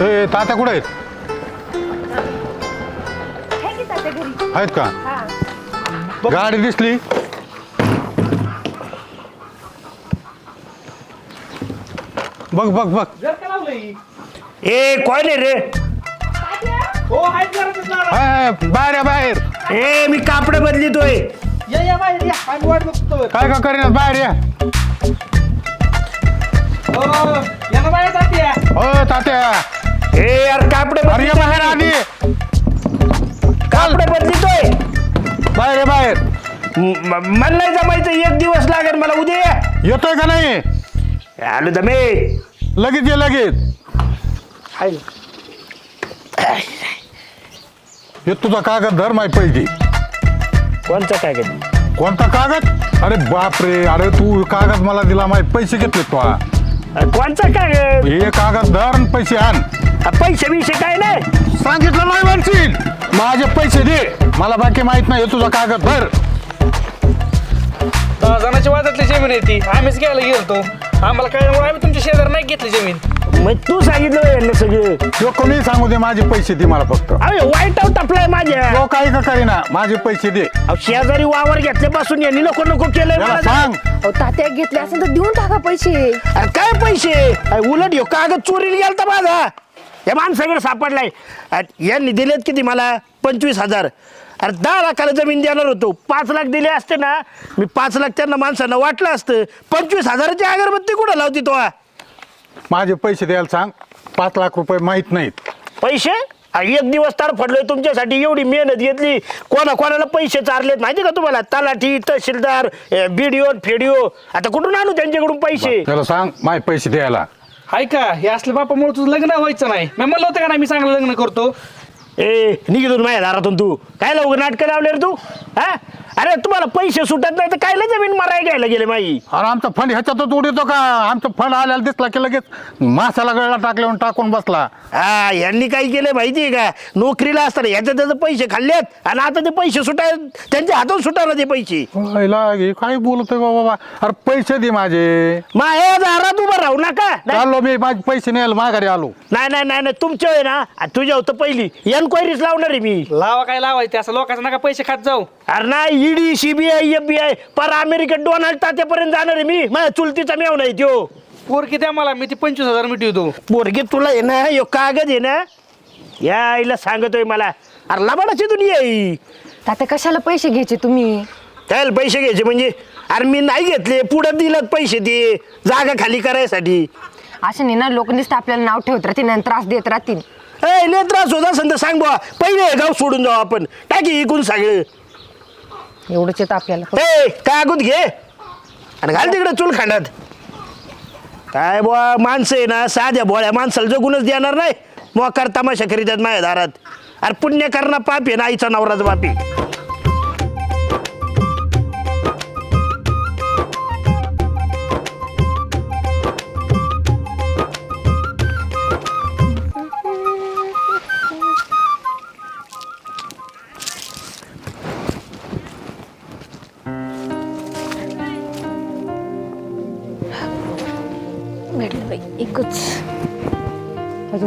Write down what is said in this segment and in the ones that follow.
तात्या कुठे आहेत? आहे की तात्या घरी? आहेत का? हा. गाडी दिसली. बघ बघ बघ. जर का लावलंय ए कोण आहे रे? हो आहेत घरातच लावा. हाय, हाय, बाहेर या बाहेर. ए मी कापड बदलितोय. या या बाहेर या. आम्ही वाट बघतो काय का करीना बाहेर या. हो या ना बाहेर जाते या. हो तात्या. ए यार कापड अरे या बाहेर आधी. कापड बदलितोय. बाहेर या बाहेर. म- मला नाही जमायचं एक दिवस लागेल मला उद्या ये. येतोय का नाही? आलो दमे लगेच ये लगेच. हे तुझा कागद धर माहिती पाहिजे कोणचा काय कोणता कागद? अरे बापरे अरे तू कागद मला दिला माहिती पैसे घेतले तो हा. कोणचा काय हे कागद धर आणि पैसे आण. पैसे बिशे काय नाही. सांगितलं नाही म्हणशील. माझे पैसे दे. मला बाकी माहीत नाही हे तुझा कागद धर दहा जणांची वादातली जमीन आहे ती. आम्हीच घ्यायला गेलतो. आम्हाला काय आम्ही तुमच्या शेजार नाही घेतली जमीन. मग तू सांगितलं यांना सगळं. तो कोणी सांगू दे माझे पैसे दे मला फक्त. अरे वाईट आऊट टपलाय माझ्या. तो काही का करीना माझे पैसे दे. अहो, शेजारी वावर घेतल्यापासून यांनी नको नको केलंय मला. सांग. अहो तात्या घेतले असेल तर देऊन टाका पैसे. अरे काय पैसे? अरे उलट ह्यो कागद चोरीला गेलता माझा. या माणसाकडे सापडलाय. अरे यांनी दिलेत किती मला? पंचवीस हजार. अरे दहा लाखाला जमीन देणार होतो. पाच लाख दिले असते ना मी पाच लाख त्यांना माणसांना वाटलं असतं. पंचवीस हजाराची अगरबत्ती कुठं लावती तो? माझे पैसे द्यायला सांग. पाच लाख रुपये माहीत नाहीत. पैसे? अरे एक दिवस तार पडलोय तुमच्यासाठी. एवढी मेहनत घेतली. कोणा कोणाला पैसे चारलेत माहिती का तुम्हाला? तलाठी तहसीलदार बीडीओ फेडिओ. आता कुठून आणू त्यांच्याकडून पैसे? त्याला सांग. माझे पैसे द्यायला. हाय का? हे असल्या बापामुळे तुझं लग्न व्हायचं नाही. मी म्हणलं होतं का नाही मी चांगलं लग्न करतो? ए निघितून माझ्या दारातून तू. काय लवकर नाटकं लावले रे तू? हा? अरे तुम्हाला पैसे सुटत नाही तर कायला जमीन माराय घ्यायला गेले माई? अरे आमचा फंड ह्याच्यातच उडीतो का? आमचा फंड आल्याला दिसला की लगेच मासाला गळला टाकल्यावर टाकून बसला. हा यांनी काय केलं माहिती आहे का? नोकरीला असताना याचे त्याचे पैसे खाल्लेत आणि आता ते पैसे सुटाय त्यांच्या हातून सुटायला ते पैसे. पहिला हे काय बोलतोय बाबा? बा? अरे पैसे दे माझे. माझ्या दारात उभं राहू नका. नाही. चाललो मी माझे पैसे न्यायला माघारी आलो. नाही नाही नाही नाही, तुमच्या आहे ना आ, तुझ्या होतं पहिली. एन्क्वायरीच लावणार आहे मी. लावा काय लावायचं असं लोकांचं नका पैसे खात जाऊ. अरे नाही ईडी सीबीआय एफबीआय पर अमेरिकेत डोनाल्ड तात्यापर्यंत जाणार आहे मी. माझ्या चुलतीचा मेव नाही त्यो. पोरकी द्या मला मी ती पंचवीस हजार मिटवतो पोरगी तुला आहे ना यो कागद आहे ना या आईला सांगतोय मला. अरे लबाडाची दुनिया आहे ही. तात्या कशाला पैसे घ्यायचे तुम्ही? त्याला पैसे घ्यायचे म्हणजे? अरे मी नाही घेतले पुढं दिलं पैसे दे जागा खाली करायसाठी. असे नाही ना लोक नुसतं आपल्याला नाव ठेवत राहतील आणि त्रास देत राहतील. ए लय त्रास होता संत सांग बुवा. पहिले हे गाव सोडून जाऊ आपण. टाकी इकून सगळं. एवढंच येतं आपल्याला. ए कागद घे? आणि घाल तिकडे चूल खांडात. काय बुवा माणसं आहे ना साध्या बोळ्या माणसाला जगूनच देणार नाही. मोकार तमाशा करीतात माझ्या दारात. अरे पुण्य करणं पापी ना आईचा नवराज बापी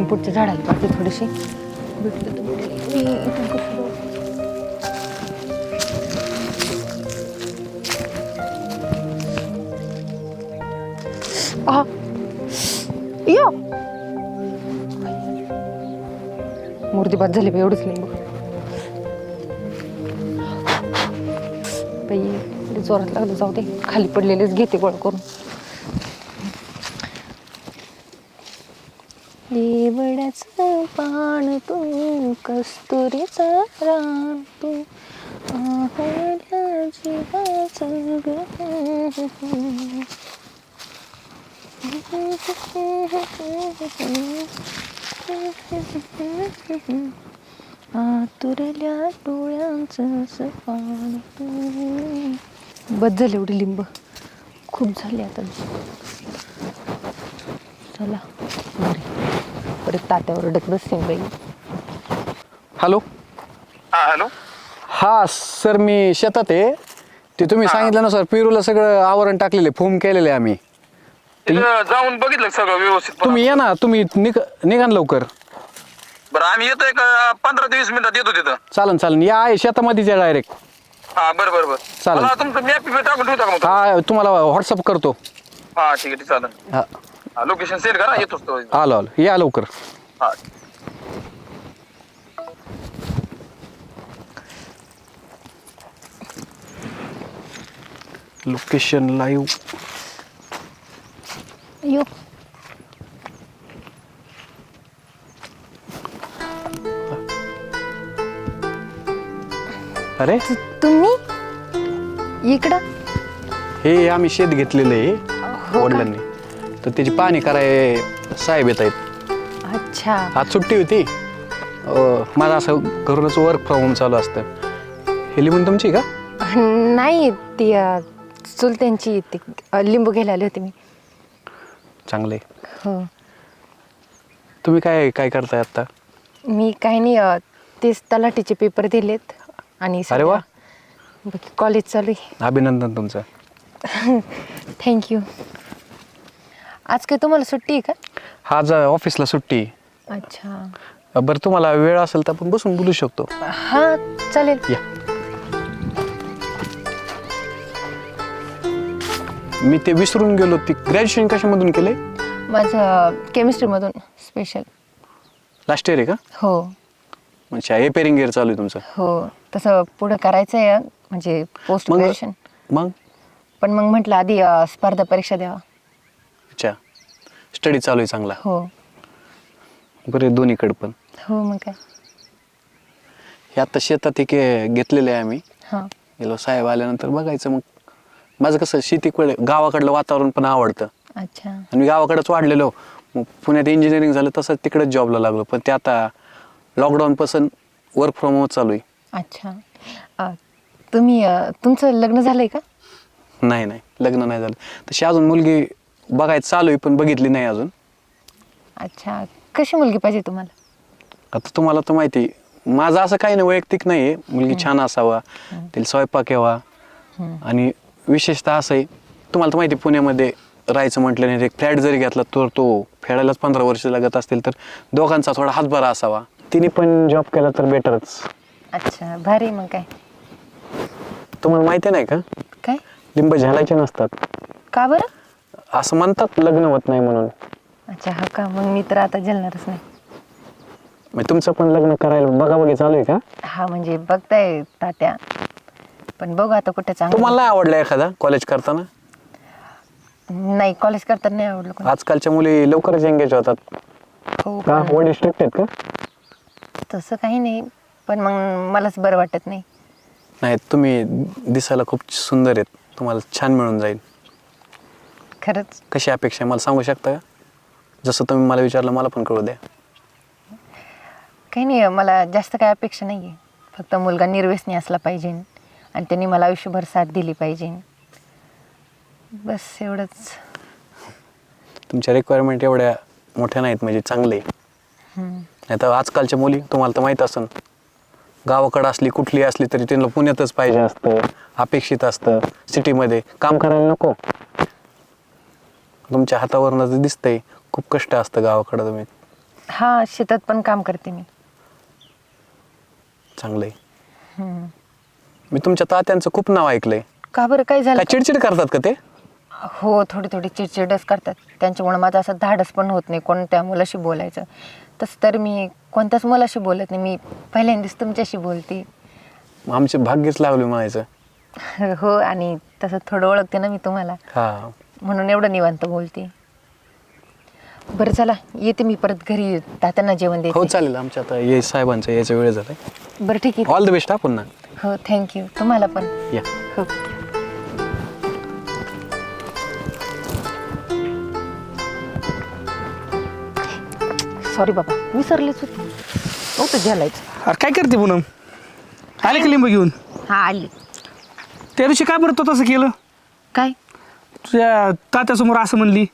अजून पुढच्या झाडाला पाहिजे थोडीशी भेटलं तर भेटलं. मी इथून कसं जाऊ? आहा. यो मूर्ती बाद झाली बाई एवढंच लिंबू बाई जोरात लागलं जाऊ दे खाली पडलेलेच घेते गोळ करून पान तू कस्तुरीचा रान तू आहल्या जीवाचं आतुरल्या डोळ्यांचं असं पान तू बदल एवढी लिंब. खूप झाली आता. चला बरं. परत तात्यावर ओरडत बसेन बाई. हॅलो? हॅलो? हा सर मी शेतात आहे. ते तुम्ही सांगितलं ना सर पेरूला सगळं आवरण टाकलेले फोम केलेले आम्ही. तिथं जाऊन बघितलं सगळं व्यवस्थित तुम्ही या ना तुम्ही निघ निघा ना लवकर. बरं आम्ही येतो एक पंधरा ते वीस मिनिटात येतो तिथं. चालन चालन. या आहे शेतामध्येच या डायरेक्ट हा बरं बरं बरं. चालेल. मला तुमचं मॅप टाकून ठेवता का मग हा तुम्हाला व्हॉट्सअप करतो. हा ठीक आहे ठीक चालेल हा हा. लोकेशन सेंड करा येतोच तो आलो आलो. या लवकर. हा. लोकेशन लाईव्ह यो अरे? तुम्ही? इकडं? हे आम्ही शेत घेतलेलं आहे. वडिलांनी. तर त्याची पाणी कराय साहेब येत आहेत. अच्छा. आज सुट्टी होती. अं, माझं असं घरूनच वर्क फ्रॉम होम चालू असतं. हे लिहून तुमची का? नाही ती अ, चुलत्यांची ती. अ, लिंबू घ्यायला आले होते मी. चांगले. हो. तुम्ही काय काय करताय आता मी काही नाही अ, तेच तलाठीचे पेपर दिलेत आणि अरे वा. बाकी कॉलेज चालू आहे. अभिनंदन तुमचं. थँक्यू आज काय तुम्हाला सुट्टी आहे का? आज ऑफिसला सुट्टी अच्छा. बरं तुम्हाला वेळ असेल तर आपण बसून बोलू शकतो. हां चालेल. या. मी ते विसरून गेलो ती ग्रॅज्युएशन कशामधून केले माझं केमिस्ट्रीमधून स्पेशल लास्ट इयर आहे का? हो. म्हणजे हे पेरिंग इयर चालू आहे तुमचं. हो तसं पुढं करायचं आहे म्हणजे पोस्ट मग ग्रॅज्युएशन मग? पण मग म्हटलं आधी अ, स्पर्धा परीक्षा द्यावा. स्टडी चालू आहे चांगला. हो. बरे दोन्हीकडे पण. हो मग काय? हे आता शेतात एक घेतलेलं आहे आम्ही. हां. गेलो साहेब आल्यानंतर बघायचं मग. माझं कसं शेतीकडे गावाकडलं वातावरण पण आवडतं. अच्छा. आणि मी गावाकडेच वाढलेलो. मग पुण्यात इंजिनिअरिंग झालं तसंच तिकडेच जॉबला लागलो. पण ते आता लॉकडाऊनपासून वर्क फ्रॉम होम चालू आहे. अच्छा. अ, तुम्ही अ, तुमचं लग्न झालंय का? नाही नाही. लग्न नाही झालं. तशी अजून मुलगी बघायचं चालू आहे पण बघितली नाही अजून. अच्छा कशी मुलगी पाहिजे तुम्हाला? आता तुम्हाला तर माहिती माझं असं काही नाही वैयक्तिक नाही आहे. मुलगी छान असावा तिला स्वयंपाक यावा. आणि विशेषतः असं आहे तुम्हाला तर माहिती आहे, पुण्यामध्ये राहायचं म्हटलं नाही एक फ्लॅट जरी घेतला तर तो फेडायलाच पंधरा वर्ष लागत असतील तर दोघांचा थोडा हातभार असावा. तिने पण जॉब केला तर बेटरच अच्छा भारी मग काय? तुम्हाला माहिती नाही का? काय? लिंब झालायचे नसतात. का बरं? असं म्हणतात लग्न होत नाही म्हणून. अच्छा हा का? मग मी तर आता जलणारच नाही. मग तुमचं पण लग्न करायला बघा बघी चालू आहे का? हा म्हणजे बघताय तात्या. पण बघू आता कुठे चांगलं. तुम्हाला आवडला एखादा कॉलेज करताना? नाही कॉलेज करताना नाही आवडलं कोणी. आजकालच्या मुली लवकरच एंगेज होतात. हो का? पण वडील स्ट्रिक्ट आहेत का? तसं काही नाही पण मग मलाच बरं वाटत नाही. नाही तुम्ही दिसायला खूप सुंदर आहेत. तुम्हाला छान मिळून जाईल. खरंच. कशी अपेक्षा आहे? मला सांगू शकता का? जसं तुम्ही मला विचारलं मला पण कळू द्या. काही नाही मला जास्त काही अपेक्षा नाही आहे फक्त मुलगा निर्व्यसनी असला पाहिजे आणि त्यांनी मला आयुष्यभर साथ दिली पाहिजे. बस एवढंच. तुमच्या रिक्वायरमेंट एवढ्या मोठ्या नाहीत म्हणजे चांगले. नाही तर आजकालच्या मुली तुम्हाला तर माहीत असन. गावाकडं असली कुठली असली तरी त्यांना पुण्यातच पाहिजे असतं अपेक्षित असतं. सिटीमध्ये काम करायला नको. तुमच्या हातावरनं जे दिसतंय खूप कष्ट असतं गावाकडं तुम्ही. हा शेतात पण काम करते मी. चांगलं आहे मी तुमच्या तात्यांचं खूप नाव ऐकलंय. का बरं? काय झालं? काय चिडचिड करतात का ते? हो थोडी थोडी चिडचिडच करतात. त्यांच्यामुळे माझं असं धाडस पण होत नाही कोणत्या मुलाशी बोलायचं. तसं तर मी कोणत्याच मुलाशी बोलत नाही. मी पहिल्यांदाच तुमच्याशी बोलते. आमचे भाग्यच लावले म्हणायचं हो आणि तसं थोडं ओळखते ना मी तुम्हाला. हा. म्हणून एवढं निवांत बोलते. बरं चला येते मी परत घरी. तात्यांना जेवण हो देते चालेल. आमच्या आता ये साहेबांचं यायचा वेळ झालाय. बरं ठीक आहे. ऑल द बेस्ट हा पुन्हा. हो थँक्यू तुम्हाला पण. या. हो. सॉरी बाबा. विसरलेच होते. नव्हतं झालायचं अरे काय करते पूनम? आले का लिंब घेऊन? हा आली. त्या दिवशी काय बरं तो तसं केलं? काय? तुझ्या तात्यासमोर असं म्हणली.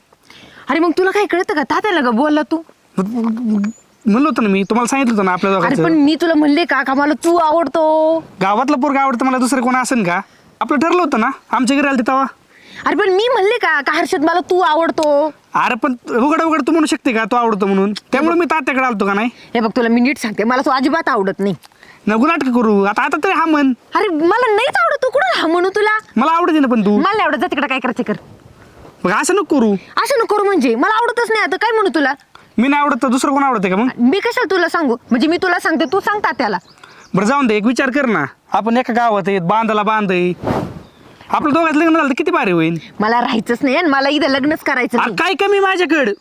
अरे मग तुला काय कळतं का? तात्याला का बोलला तू? म्हणलं होतं ना मी तुम्हाला सांगितलं होतं ना आपल्या अरे पण दोघांचं मी तुला म्हणले का? का मला तू आवडतो? गावातलं पोरगा आवडतं मला दुसरं कोण असेल का? आपलं ठरलं होतं ना आमच्या घरी आलं तेव्हा. अरे पण मी म्हणले का? का हर्षद मला तू आवडतो? अरे पण उघड उघड तू म्हणू शकते का? तू आवडतो म्हणून. त्यामुळे मी तात्याकडे आलतो का नाही? हे बघ तुला मी नीट सांगते मला तो अजिबात आवडत नाही. नको नाटक करू. आता आता तरी हा म्हण. अरे मला नाहीच आवडत तू. कुठं हा म्हणू तुला? मला आवडते ना पण तू. मला आवडत जा तिकडे काय करायचं कर. मग असं नको करू. असं नको करू म्हणजे. मला आवडतच नाही आता. काय म्हणू तुला? मी नाही आवडत तर दुसरं कोण आवडते का मग? मी कशाला तुला सांगू? म्हणजे मी तुला सांगते तू सांगता त्याला बरं जाऊन दे. एक विचार कर ना. आपण एका गावात आहेत बांधाला बांध आहे. आपलं दोघात लग्न झालं तर किती भारी होईल? मला राहायचंच नाही आणि मला इथं लग्नच करायचं अरे नाही. काय कमी माझ्याकडं?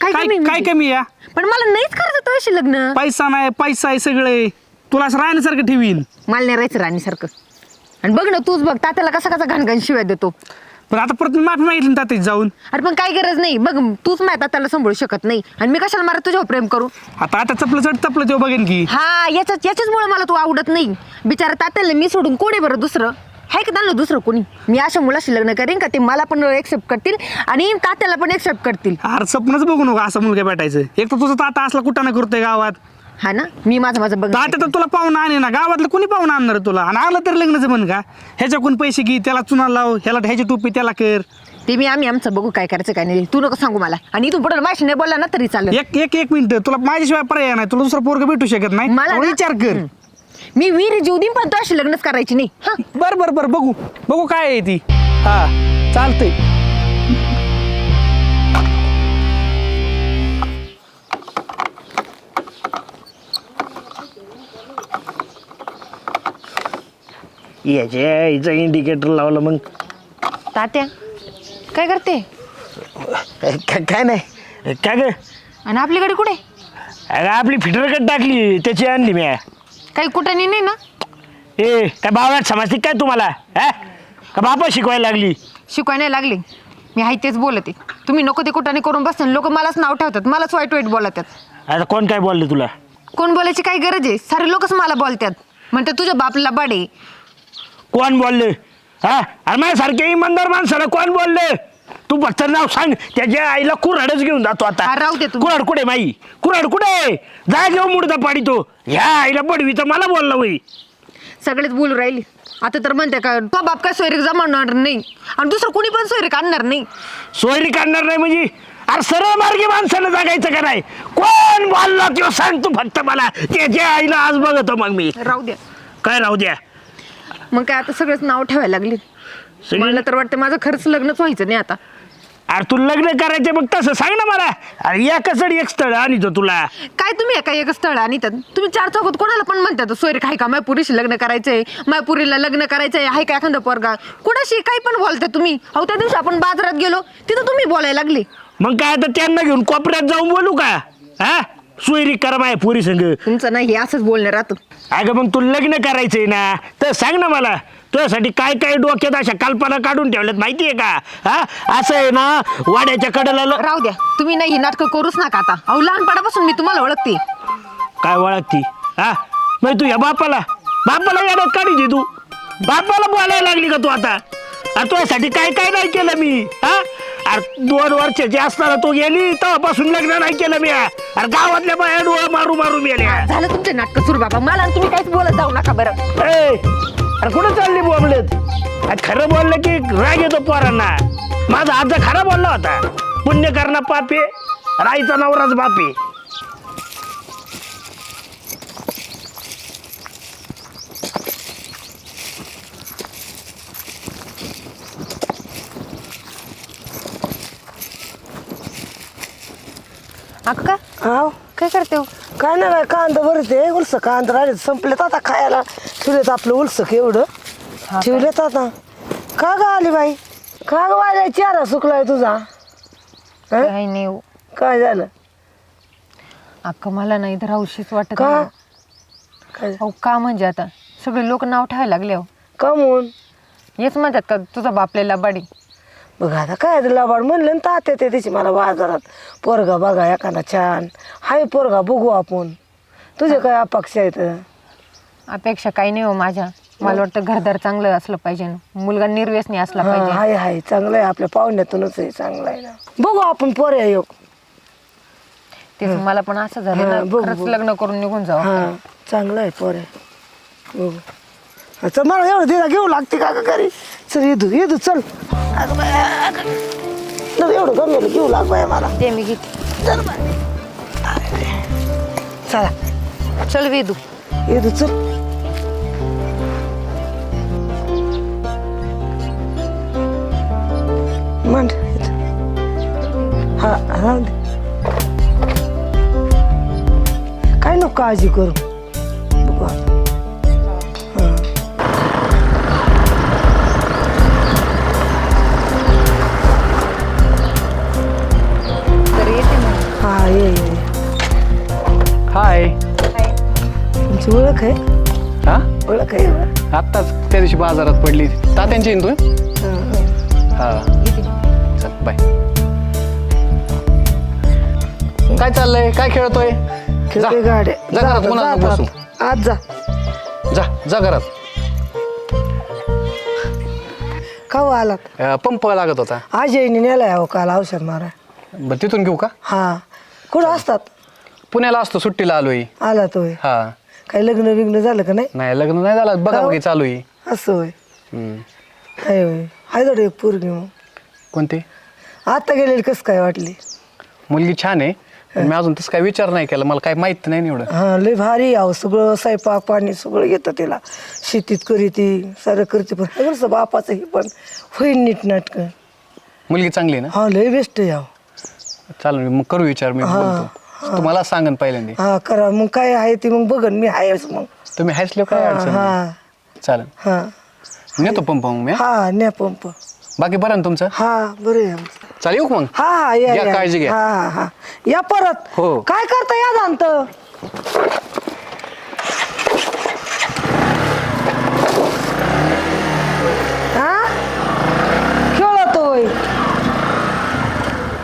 काय काय कमी काय म्हणजे? कमी या? पण मला नाहीच करायचं तुझ्याशी लग्न. पैसा नाही पैसा आहे सगळे. तुला असं राहण्यासारखं ठेवीन. मला नाही राहायचं राणीसारखं आणि बघ ना तूच बघ तात्याला कसा कसा घाणघाण शिवाय देतो. पण आता परत मी माफी मागितली ना तात्याची जाऊन. अरे पण काय गरज नाही. बघ तूच माझ्या तात्याला सांभाळू शकत नाही. आणि मी कशाला मारा तुझ्यावर प्रेम करू? आता आता चपलं चढ चपलं तेव्हा बघेन की. हा याच्याच याच्याचमुळे मला तू आवडत नाही. बिचारा तात्याला मी सोडून कोणी बरं दुसरं? आहे का त्यांना दुसरं कोणी? मी अशा मुलाशी लग्न करेन का ते मला पण एक्सेप्ट करतील आणि तात्याला पण एक्सेप्ट करतील. अरे स्वप्नच बघू नको असं मुलगा भेटायचं. एक तर तुझं ताता असला कुठं नाही करतोय गावात. हा ना? मी माझं माझं बघ तात्या तर तुला पाहून आणे ना. गावातलं कोणी पाहून आणणार तुला? आणि आलं तर लग्न जमन का? ह्याच्याकडून पैसे घे त्याला चुना लाव ह्याला ह्याची टोपी त्याला कर. ते मी आम्ही आमचं बघू काय करायचं काय नाही. तू नको सांगू मला. आणि इथून पुढे माझ्याशी नाही बोलला ना तरी चालेल. एक एक एक मिनिट. तुला माझ्याशिवाय पर्याय नाही. तुला दुसरं पोरग भेटू शकत नाही. मला ना- विचार कर. मी वीर जीव देईन पण तू अशी लग्नच करायची नाही. हा. बर बर बर. बघू. बघू काय आहे ती. हा. चालतंय. याच्या हिचं इंडिकेटर लावलं मग. तात्या काय करते? का- काय नाही. काय ग? आणि आपल्याकडे कुठे? अगं आपली फिटरकट टाकली त्याची आणली मी. काही कुठं नाही ना? ए काय बावळात समजते काय तुम्हाला? हा? का बापा शिकवायला लागली? शिकवाय नाही लागली. मी आहे तेच बोलते. तुम्ही नको ते कुठाने करून बसते. लोक मलाच नाव ठेवतात. मलाच वाईट वाईट बोलतात. आता कोण काय बोललं तुला? कोण बोलायची काय गरज आहे? सारे लोकच मला बोलतात. म्हणते तुझ्या बापला बाडे. कोण बोलले? हा? अरे माझ्यासारख्या इमानदार माणसाला कोण बोलले? तू फक्त नाव सांग. त्याच्या आईला कुऱ्हाडच घेऊन जातो आता. हा, राहू दे तू. कुऱ्हाड कुठे माई? कुऱ्हाड कुठे जा घेऊन मुडदा पाडी तो ह्या आईला पडवी तर मला बोलला होई सगळेच बोलू राहिली. आता तर म्हणते का तो बाप काय सोयरीक जमावणार नाही. आणि दुसरं कोणी पण सोयरीक आणणार नाही. सोयरी काढणार नाही म्हणजे? अरे सरळ मार्गी माणसानं जागायचं का नाही? कोण बोलला तो सांग तू फक्त मला. त्याच्या आईला आज बघतो मग मी. राहू द्या. काय राहू द्या? मग काय आता सगळेच नाव ठेवायला लागले सगळे- मला तर वाटतं माझं खरंच लग्नच व्हायचं नाही आता. अरे तू लग्न करायचं मग तसं सांग ना मला. अरे या कसं एक स्थळ आणि तो तुला. काय तुम्ही एका एक स्थळ आणि त्यात तुम्ही चार चौकात कोणाला पण म्हणतात सोयरीक आहे का? मायपुरीशी लग्न करायचंय मायपुरीला लग्न करायचंय आहे का एखादा पोरगा? कोणाशी काही पण बोलता तुम्ही. अहो त्या दिवशी आपण बाजारात गेलो तिथं तुम्ही बोलायला लागले. मग काय आता त्यांना घेऊन कोपऱ्यात जाऊन बोलू का? हा? सुईरी करा माय पुरी संग. तुमचं नाही हे असंच बोलणं राहतं. अगं मग तू लग्न करायचंय ना तर सांग ना मला तुझ्यासाठी काय काय डोक्यात अशा कल्पना काढून ठेवल्यात माहितीये का? हा? असं आहे ना वाड्याच्या कडेला ल- राहू द्या तुम्ही नाही ही नाटकं करूच नका आता. अहो लहानपणापासून मी तुम्हाला ओळखते. काय ओळखती? हा? मग तू या बापाला बापाला याड्यात काढी दे तू. बापाला बोलायला लागली का तू आता? तुझ्यासाठी काय काय नाही केलं मी हा? अरे दोन वर्षाची असताना तू गेली तेव्हापासून लग्न नाही केलं मी. अरे गावातल्या बाया डोळा मारू मारू मेल्या. झालं तुमचे नाटक सुरू बाबा. मला आणि तुम्ही काहीच बोलत जाऊ नका बरं. ए, अरे कुठं चालली बोंबलेत अरे खरं बोललं की राग येतो पोरांना. माझा आजा खरा बोलला होता पुण्य करणं पापे राईचा नवराच बापे. अक्का हाव? काय करते हो? काय नाही बाई कांदा भरते. उलस कांदा राहिले संपलेत आता खायला. ठेवलेत आपलं उलसक एवढं? ठेवलेत आता. का ग आली बाई? का ग वाल्या चेहरा सुकलाय तुझा? हं? काही नाही हो. काय झालं? अक्का मला नाही तर हौशीच वाटत का? नाही. काय अहो का म्हणजे आता? सगळे लोक नाव ठेवायला लागले हो. कमून हेच म्हणतात का तुझा बापलेला बाडी बघ आता काय ते लबाड म्हणलं ना तात्या ते तिची मला बाजारात. पोरगा बघा एखादा छान. हाय पोरगा बघू आपण. तुझे काय अपेक्षा आहेत? अपेक्षा काही नाही हो माझ्या. मला वाटतं घरदार चांगलं असलं पाहिजे. मुलगा निर्व्यसनी असला हा, पाहिजे. हाय हाय. चांगलं आहे. आपल्या पाहुण्यातूनच आहे. चांगलं आहे ना. बघू आपण पोऱ्या येऊ तेच मला पण असं झालं हा, ना बघू, खरंच बघू. लग्न करून निघून जाऊ हा चांगलं आहे पोरे बघू. अच्छा मला एवढं तिला घेऊ लागते का ग घरी? चल येदू येदू चल. अगं बाय, अगं. एवढं घेऊ लाग बाया मला ते मी घेते चल चला चल वेदू येदू चल मांड इथं. हा हा दे. काय नको काळजी करू ओळख आहे? हा? ओळख आहे. आत्ताच त्या दिवशी बाजारात पडली. तात्यांची आहे ना तू? हा, चल बाय. काय चाललंय? काय खेळतोय? जा. खेळते गाड्या. जा घरात कोणाला जा, बसू. जा. आज जा. जा जा घरात. का हो आलात? अं, पंप लागत होता. आज येईन नेलाय अहो काल औषध मारा बरं तिथून घेऊ का? हा. कुठं असतात? पुण्याला असतो सुट्टीला आलोय. आला तो. हा. काही लग्न बिग्न झालं का नाही? नाही लग्न नाही झालं. बघा बघी चालू आहे. असं होय. हम्म. आहे होय. आहे थोडी एक पोरगी मग. कोणती? आता गेलेली कसं काय वाटली? मुलगी छान आहे. पण मी अजून तसं काय विचार नाही केला. मला काय माहीत नाही एवढं. हा लय भारी आहो सगळं स्वयंपाक पाणी सगळं येतं तिला. शेतीत करीती सारं करते. पण कसं बापाचं हे पण होईन नीट नाटकं. मुलगी चांगली आहे ना? हा लय बेस्ट आहे आहो चालेल मग करू विचार मी बोलतो. तुम्हाला सांगन पहिल्यांदा. हा करा. मग काय आहे ते मग बघन. मी आहेच मग. तुम्ही हसले काय हा अडचण नाही. हा. चालेल. हा. नेतो पंप मग मी हा? हा न्या पंप. बाकी बरं ना तुमचं? हा बरं आहे आमचं. चालेल येऊ का मग? हा हा या. काळजी घ्या. हा हा हा. या परत. हो. काय करता या जाणत?